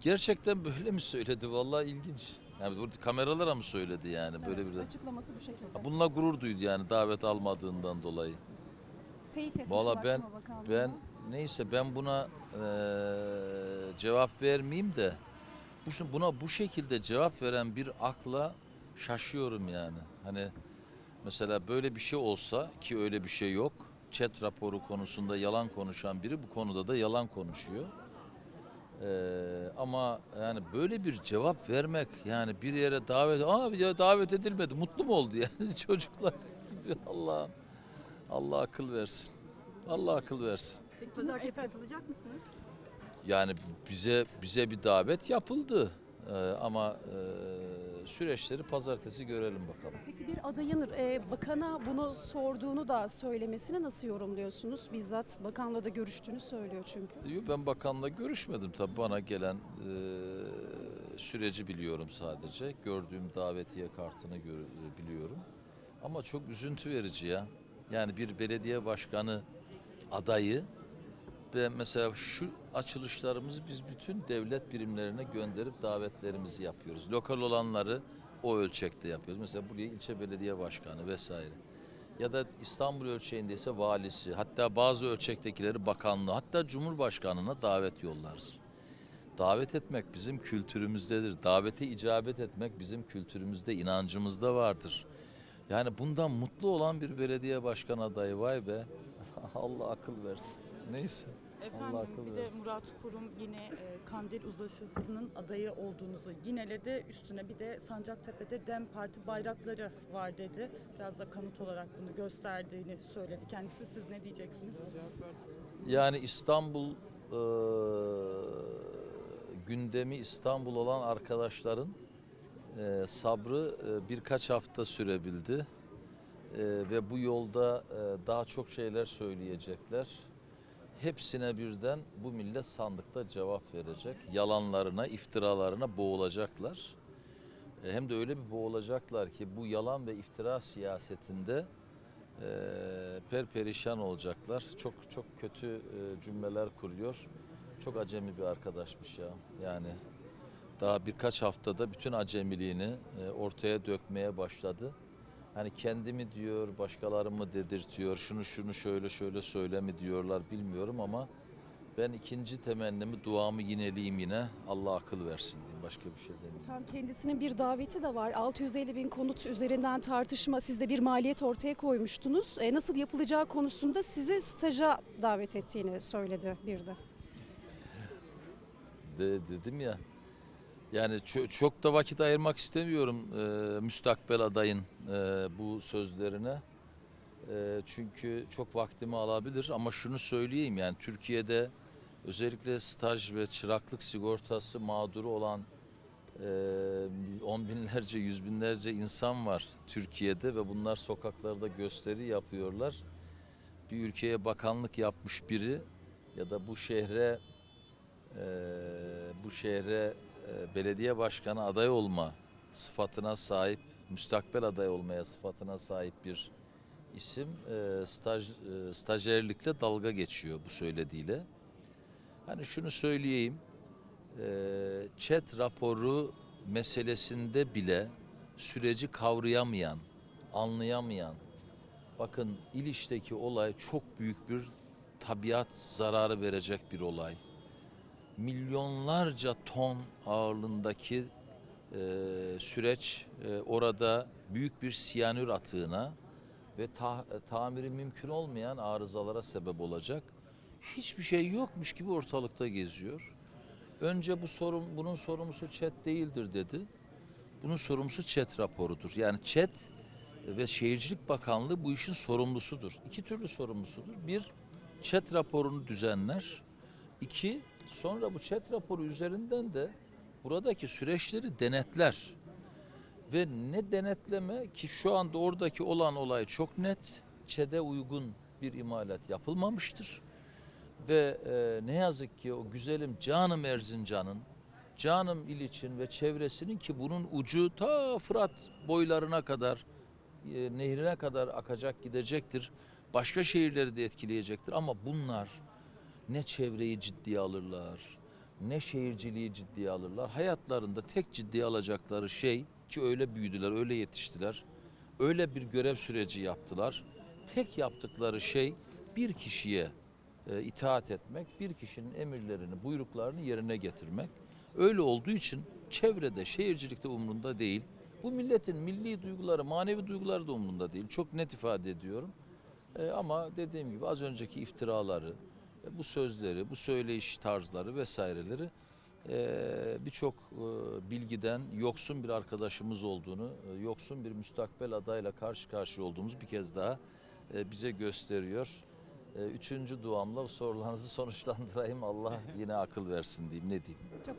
Gerçekten böyle mi söyledi? Vallahi ilginç. Yani burada kameralara mı söyledi yani böyle bir Açıklaması bu şekilde. Bununla gurur duydu yani davet almadığından dolayı. Teyit etmiş Valla ben Ulaştırma Bakanlığı'na. ben neyse ben buna eee, cevap vermeyeyim de bu şi- buna bu şekilde cevap veren bir akla şaşıyorum yani. Hani mesela böyle bir şey olsa ki öyle bir şey yok. Chat raporu konusunda yalan konuşan biri bu konuda da yalan konuşuyor. Eee, ama yani böyle bir cevap vermek yani bir yere davet abi ya davet edilmedi mutlu mu oldu yani çocuklar Allah Allah akıl versin. Allah akıl versin. Peki pazartesi katılacak mısınız? Yani bize bize bir davet yapıldı. Ee, ama e, süreçleri pazartesi görelim bakalım. Peki bir adayın e, bakana bunu sorduğunu da söylemesini nasıl yorumluyorsunuz? Bizzat bakanla da görüştüğünü söylüyor çünkü. Yo, Ben bakanla görüşmedim tabii bana gelen e, süreci biliyorum sadece. Gördüğüm davetiye kartını gör- e, biliyorum. Ama çok üzüntü verici ya. Yani bir belediye başkanı adayı ve mesela şu açılışlarımızı biz bütün devlet birimlerine gönderip davetlerimizi yapıyoruz. Lokal olanları o ölçekte yapıyoruz. Mesela buraya ilçe belediye başkanı vesaire. Ya da İstanbul ölçeğinde ise valisi, hatta bazı ölçektekileri bakanlığı, hatta Cumhurbaşkanına davet yollarız. Davet etmek bizim kültürümüzdedir. Davete icabet etmek bizim kültürümüzde, inancımızda vardır. Yani bundan mutlu olan bir belediye başkan adayı vay be. Allah akıl versin. Neyse. Efendim bir de versin. Murat Kurum yine e, Kandil Uzlaşısı'nın adayı olduğunuzu yineledi. Üstüne bir de Sancaktepe'de DEM Parti bayrakları var dedi. Biraz da kanıt olarak bunu gösterdiğini söyledi kendisi. Siz ne diyeceksiniz? Yani İstanbul eee, gündemi İstanbul olan arkadaşların eee, sabrı eee, birkaç hafta sürebildi. Eee, ve bu yolda eee, daha çok şeyler söyleyecekler. Hepsine birden bu millet sandıkta cevap verecek. Yalanlarına, iftiralarına boğulacaklar. E, Hem de öyle bir boğulacaklar ki bu yalan ve iftira siyasetinde e, perperişan olacaklar. Çok çok kötü e, cümleler kuruyor. Çok acemi bir arkadaşmış ya. Yani daha birkaç haftada bütün acemiliğini e, ortaya dökmeye başladı. Hani kendimi diyor, başkalarımı dedirtiyor, şunu şunu şöyle şöyle söyle mi diyorlar bilmiyorum ama ben ikinci temennimi, duamı yineleyeyim yine. Allah akıl versin diyeyim. Başka bir şey demeyeyim. Efendim kendisinin bir daveti de var. 650 bin konut üzerinden tartışma. Siz de bir maliyet ortaya koymuştunuz. E, nasıl yapılacağı konusunda sizi staja davet ettiğini söyledi bir de. de, dedim ya. Yani ço- çok da vakit ayırmak istemiyorum e, müstakbel adayın e, bu sözlerine. E, çünkü çok vaktimi alabilir ama şunu söyleyeyim yani Türkiye'de özellikle staj ve çıraklık sigortası mağduru olan e, on binlerce, yüz binlerce insan var Türkiye'de ve bunlar sokaklarda gösteri yapıyorlar. Bir ülkeye bakanlık yapmış biri ya da bu şehre e, bu şehre belediye başkanı aday olma sıfatına sahip, müstakbel aday olmaya sıfatına sahip bir isim e, staj e, stajyerlikle dalga geçiyor bu söylediğiyle. Hani şunu söyleyeyim, e, chat raporu meselesinde bile süreci kavrayamayan, anlayamayan, bakın İliç'teki olay çok büyük bir tabiat zararı verecek bir olay milyonlarca ton ağırlığındaki e, süreç e, orada büyük bir siyanür atığına ve ta- tamiri mümkün olmayan arızalara sebep olacak. Hiçbir şey yokmuş gibi ortalıkta geziyor. Önce bu sorun bunun sorumlusu ÇED değildir dedi. Bunun sorumlusu ÇED raporudur. Yani ÇED ve Şehircilik Bakanlığı bu işin sorumlusudur. İki türlü sorumlusudur. Bir, ÇED raporunu düzenler. İki, sonra bu ÇED raporu üzerinden de buradaki süreçleri denetler. Ve ne denetleme ki şu anda oradaki olan olay çok net. ÇED'e uygun bir imalat yapılmamıştır. Ve e, ne yazık ki o güzelim canım Erzincan'ın, canım İliç'in ve çevresinin ki bunun ucu ta Fırat boylarına kadar, e, nehrine kadar akacak gidecektir. Başka şehirleri de etkileyecektir ama bunlar ne çevreyi ciddiye alırlar, ne şehirciliği ciddiye alırlar. Hayatlarında tek ciddiye alacakları şey ki öyle büyüdüler, öyle yetiştiler. Öyle bir görev süreci yaptılar. Tek yaptıkları şey bir kişiye e, itaat etmek, bir kişinin emirlerini, buyruklarını yerine getirmek. Öyle olduğu için çevrede, şehircilikte umrunda değil. Bu milletin milli duyguları, manevi duyguları da umrunda değil. Çok net ifade ediyorum. E, ama dediğim gibi az önceki iftiraları, bu sözleri, bu söyleyiş tarzları vesaireleri e, birçok e, bilgiden yoksun bir arkadaşımız olduğunu, e, yoksun bir müstakbel adayla karşı karşıya olduğumuz bir kez daha e, bize gösteriyor. E, Üçüncü duamla sorularınızı sonuçlandırayım. Allah yine akıl versin diyeyim. Ne diyeyim? Çok